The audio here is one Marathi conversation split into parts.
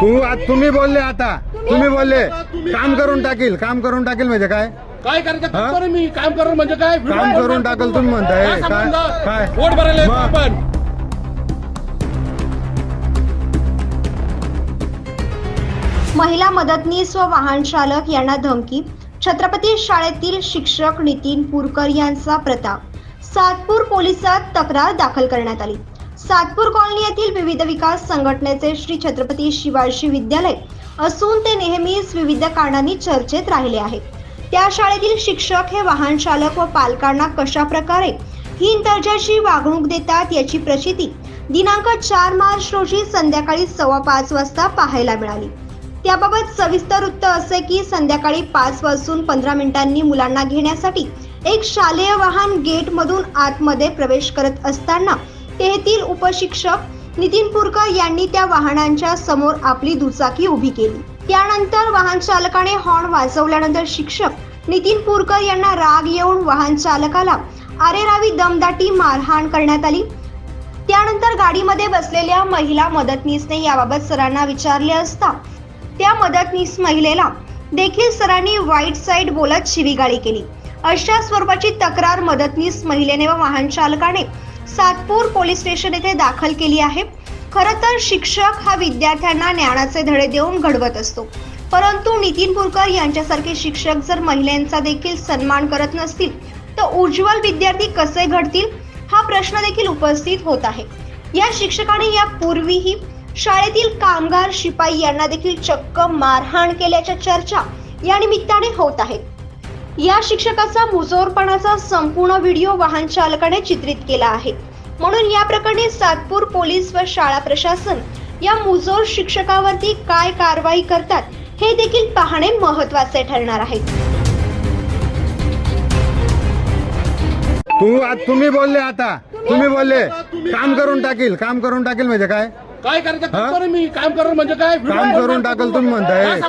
तू तुम्ही बोलले आता. तुम्ही बोलले. काम करून टाकील. काम करून टाकील म्हणजे काय? काय करायचं? हा? काम करेन मी. काम करेन म्हणजे काय? काम करून टाकल तुम्ही म्हणताय. काय काय? संबंध? काय? वोट भरायला येतो मग? आपण. महिला मदतनीस व वाहन चालक यांना धमकी. छत्रपती शाळेतील शिक्षक नितीन पुरकर यांचा प्रताप. सातपूर पोलिसात तक्रार दाखल करण्यात आली. सातपूर कॉलनी येथील विविध विकास संघटनेचे श्री छत्रपती शिवाजी विद्यालय असून ते नेहमीच विविध कारणांनी चर्चेत राहिले आहे. त्या शाळेतील शिक्षक हे वाहन चालक व पालकांना कशा प्रकारे हीन दर्जाची वागणूक देतात याची प्रचिती दिनांक चार मार्च रोजी संध्याकाळी सव्वा पाच वाजता पाहायला मिळाली. त्याबाबत सविस्तर वृत्त असे की संध्याकाळी पाच वाजून पंधरा मिनिटांनी मुलांना घेण्यासाठी एक शालेय वाहन गेटमधून आतमध्ये प्रवेश करत असताना तेथील उपशिक्षक नितीन पुरकर यांनी त्या वाहनांच्या समोर आपली दुचाकी उभी केली. त्यानंतर वाहन चालकाने हॉर्न वाजवल्यानंतर शिक्षक नितीन पुरकर यांना राग येऊन वाहन चालकाला आरेरावी दमदाटी मारहाण करण्यात आली. त्यानंतर गाडीमध्ये बसलेल्या महिला मदतनीसने याबाबत सरांना विचारले असता त्या मदतनीस महिलेला देखील सरांनी वाईट साईड बोलत शिवीगाळी केली. अशा स्वरूपाची तक्रार मदतनीस महिलेने व वाहन चालकाने सातपूर पोलीस स्टेशन येथे दाखल केली आहे. खर तर शिक्षक हा विद्यार्थ्यांना ज्ञानाचे धडे देऊन घडवत असतो. परंतु नितीन पुरकर यांच्यासारखे शिक्षक जर महिलांचा देखील सन्मान करत नसतील तर उज्ज्वल विद्यार्थी कसे घडतील? हा प्रश्न देखील उपस्थित होत आहे. या शिक्षकाने यापूर्वीही शाळेतील कामगार शिपाई यांना देखील चक्क मारहाण केल्याच्या चर्चा या निमित्ताने होत आहेत. या शिक्षकाचा मुजोरपणाचा संपूर्ण व्हिडिओ वाहन चालकाने चित्रित केला आहे. म्हणून या प्रकरणी सातपूर पोलीस व शाळा प्रशासन या मुजोर शिक्षकावरती काय कारवाई करतात हे देखील पाहणे महत्त्वाचे ठरणार आहे. तू तुम्ही बोलले आता. तुम्ही बोलले. काम करून टाकील काम करून टाकील म्हणजे काय? काय करायचं? मी. काम करेन म्हणजे काय? काम करून टाकल तुम्ही म्हणताय.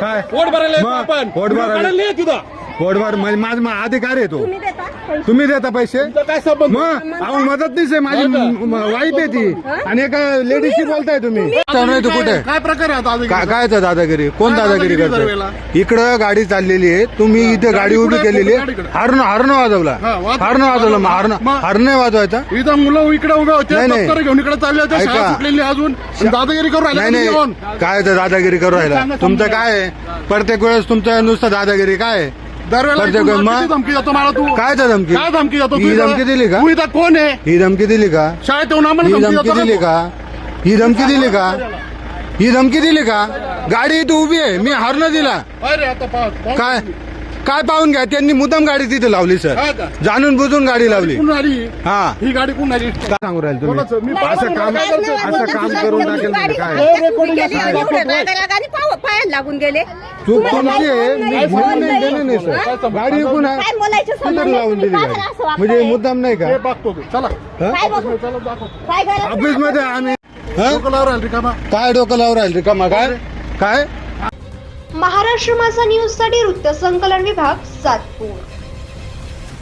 काय वोट भरायला आपण. वोट भरायला- तिथं पोटभर म्हणजे माझ मा- अधिकार आहे तो. तुम्ही देता? पैसे. तुमचा काय संबंध? मग अहो मदत नाही माझी हो का? म- म- वाईफ आहे ती. आणि एका लेडीजशी बोलताय तुम्ही. नाही तू कुठे? काय प्रकार आहे आता काय काय आहे दादागिरी? कोण काय दादागिरी दरवेळेला? इकडं गाडी चाललेली आहे. तुम्ही इथे गाडी गाडी उभी कुठे? केलेली आहे. गाडीकडे. हरण हरण वाजवला. हा, वाजव- हरण वाजवलं. मग वाजवायचा. इथं मुलं इकडे उभे होते नाही, नाही. दप्तर घेऊन इकडे चालले होते ऐका. शाळा सुटलेली अजून. आणि दादागिरी करून राहिले नाही तुम्ही येऊन. नाही काय तर दादागिरी करू राहिला. सांगा तुमचं समजून. काय आहे? प्रत्येक वेळेस तुमचं नुसतं दादागिरी काय आहे? दरवेळेला धमकी मला तू काय धमकी काय धमकी ही धमकी दिली का तू इथं कोण आहे ही धमकी दिली का शाळेत येऊन ही धमकी दिली का ही धमकी दिली का ही धमकी दिली का गाडी इथं उभी आहे मी हरण दिला? अरे आता काय. काय पाहून घ्या त्यांनी मुद्दाम गाडी तिथे लावली सर हा का? जाणून बुजून गाडी लावली आली हा ही गाडी आली काय सांगू राहील बोला सर, मी तुम्ही असं काम? असं काम करून टाकेल म्हणजे काय पायाला लागून गेले चूक तुमची आहे मी नाही, घेऊन बोल नाही नाही. दिली नाही काय सर संबंध? गाडी आहे बोलायचं लावून दिली तुम्ही गाडी काय असं वागताय? म्हणजे मुद्दाम नाही का हे बघतो तू. चला हा? काय बघू? चला दाखव काय करायचं? ऑफिसमध्ये आम्ही हा? डोकं लावून राहिली रिकामा. काय डोकं लावून राहील रिकामा काय काय महाराष्ट्र माझा न्यूजसाठी वृत्त संकलन विभाग सातपूर